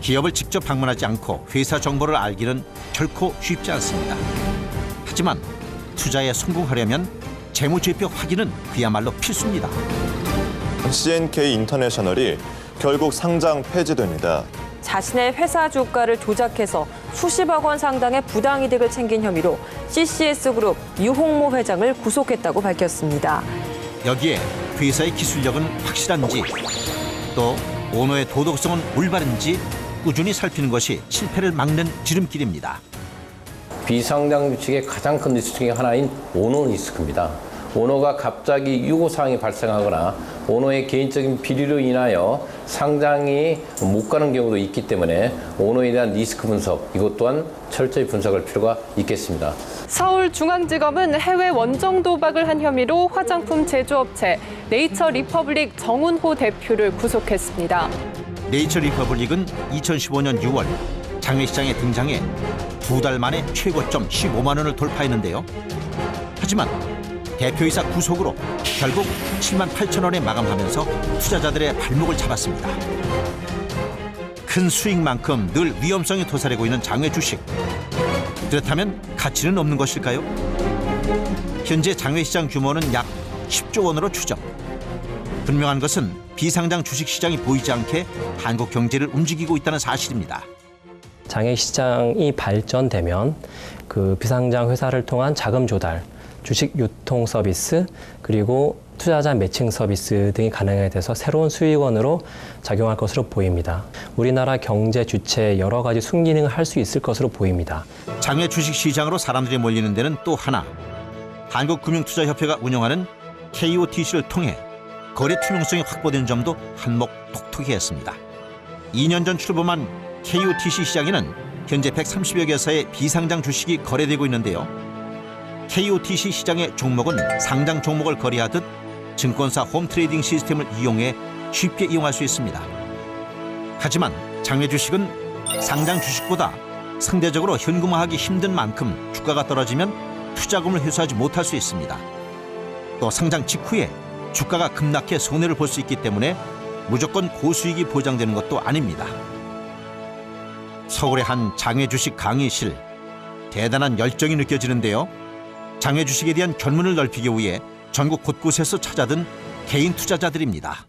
기업을 직접 방문하지 않고 회사 정보를 알기는 결코 쉽지 않습니다. 하지만 투자에 성공하려면 재무제표 확인은 그야말로 필수입니다. CNK 인터내셔널이 결국 상장 폐지됩니다. 자신의 회사 주가를 조작해서 수십억 원 상당의 부당 이득을 챙긴 혐의로 CCS그룹 유홍모 회장을 구속했다고 밝혔습니다. 여기에 회사의 기술력은 확실한지 또 오너의 도덕성은 올바른지 꾸준히 살피는 것이 실패를 막는 지름길입니다. 비상장 주식의 가장 큰 리스크 중에 하나인 오너 리스크입니다. 오너가 갑자기 유고 사항이 발생하거나 오너의 개인적인 비리로 인하여 상장이 못 가는 경우도 있기 때문에 오너에 대한 리스크 분석 이것 또한 철저히 분석할 필요가 있겠습니다. 서울중앙지검은 해외 원정 도박을 한 혐의로 화장품 제조업체 네이처 리퍼블릭 정운호 대표를 구속했습니다. 네이처 리퍼블릭은 2015년 6월 장외시장에 등장해 두 달 만에 최고점 15만 원을 돌파했는데요. 하지만 대표이사 구속으로 결국 7만 8천 원에 마감하면서 투자자들의 발목을 잡았습니다. 큰 수익만큼 늘 위험성이 도사리고 있는 장외 주식. 그렇다면 가치는 없는 것일까요? 현재 장외시장 규모는 약 10조 원으로 추정. 분명한 것은 비상장 주식 시장이 보이지 않게 한국 경제를 움직이고 있다는 사실입니다. 장애 시장이 발전되면 그 비상장 회사를 통한 자금 조달, 주식 유통 서비스, 그리고 투자자 매칭 서비스 등이 가능하게 돼서 새로운 수익원으로 작용할 것으로 보입니다. 우리나라 경제 주체의 여러 가지 순기능을 할 수 있을 것으로 보입니다. 장외 주식 시장으로 사람들이 몰리는 데는 또 하나 한국금융투자협회가 운영하는 KOTC를 통해 거래 투명성이 확보된 점도 한몫 톡톡히 했습니다. 2년 전 출범한 KOTC 시장에는 현재 130여 개사의 비상장 주식이 거래되고 있는데요. KOTC 시장의 종목은 상장 종목을 거래하듯 증권사 홈트레이딩 시스템을 이용해 쉽게 이용할 수 있습니다. 하지만 장외 주식은 상장 주식보다 상대적으로 현금화하기 힘든 만큼 주가가 떨어지면 투자금을 회수하지 못할 수 있습니다. 또 상장 직후에 주가가 급락해 손해를 볼 수 있기 때문에 무조건 고수익이 보장되는 것도 아닙니다. 서울의 한 장외 주식 강의실 대단한 열정이 느껴지는데요. 장외 주식에 대한 견문을 넓히기 위해 전국 곳곳에서 찾아든 개인 투자자들입니다.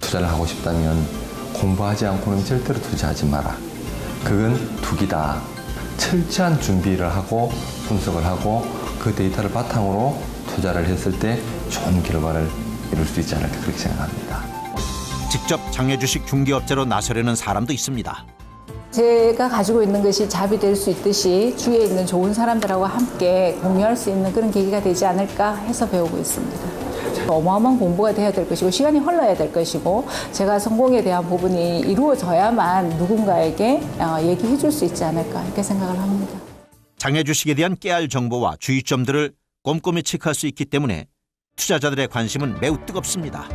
투자를 하고 싶다면 공부하지 않고는 절대로 투자하지 마라. 그건 투기다. 철저한 준비를 하고 분석을 하고 그 데이터를 바탕으로 투자를 했을 때 좋은 결과를 이룰 수 있지 않을까 그렇게 생각합니다. 직접 장외 주식 중개업자로 나서려는 사람도 있습니다. 제가 가지고 있는 것이 잡이 될 수 있듯이 주위에 있는 좋은 사람들하고 함께 공유할 수 있는 그런 계기가 되지 않을까 해서 배우고 있습니다. 어마어마한 공부가 돼야 될 것이고 시간이 흘러야 될 것이고 제가 성공에 대한 부분이 이루어져야만 누군가에게 어, 얘기해 줄 수 있지 않을까 이렇게 생각을 합니다. 장외 주식에 대한 깨알 정보와 주의점들을 꼼꼼히 체크할 수 있기 때문에 투자자들의 관심은 매우 뜨겁습니다.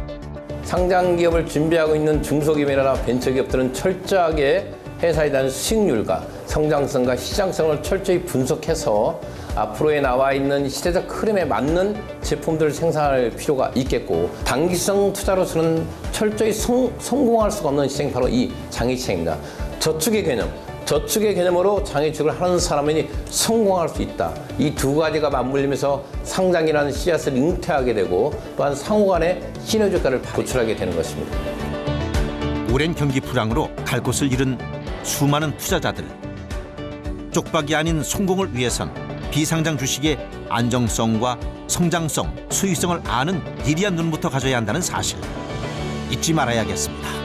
상장 기업을 준비하고 있는 중소기업이나 벤처기업들은 철저하게 회사에 대한 수익률과 성장성과 시장성을 철저히 분석해서 앞으로에 나와 있는 시대적 흐름에 맞는 제품들을 생산할 필요가 있겠고 단기성 투자로서는 철저히 성, 성공할 수가 없는 시장이 바로 이 장애시장입니다. 저축의 개념, 저축의 개념으로 장애축을 하는 사람이 성공할 수 있다. 이 두 가지가 맞물리면서 상장이라는 씨앗을 잉태하게 되고 또한 상호간의 시너지효과를 도출하게 되는 것입니다. 오랜 경기 불황으로 갈 곳을 잃은 수많은 투자자들. 쪽박이 아닌 성공을 위해선 비상장 주식의 안정성과 성장성, 수익성을 아는 예리한 눈부터 가져야 한다는 사실 잊지 말아야겠습니다.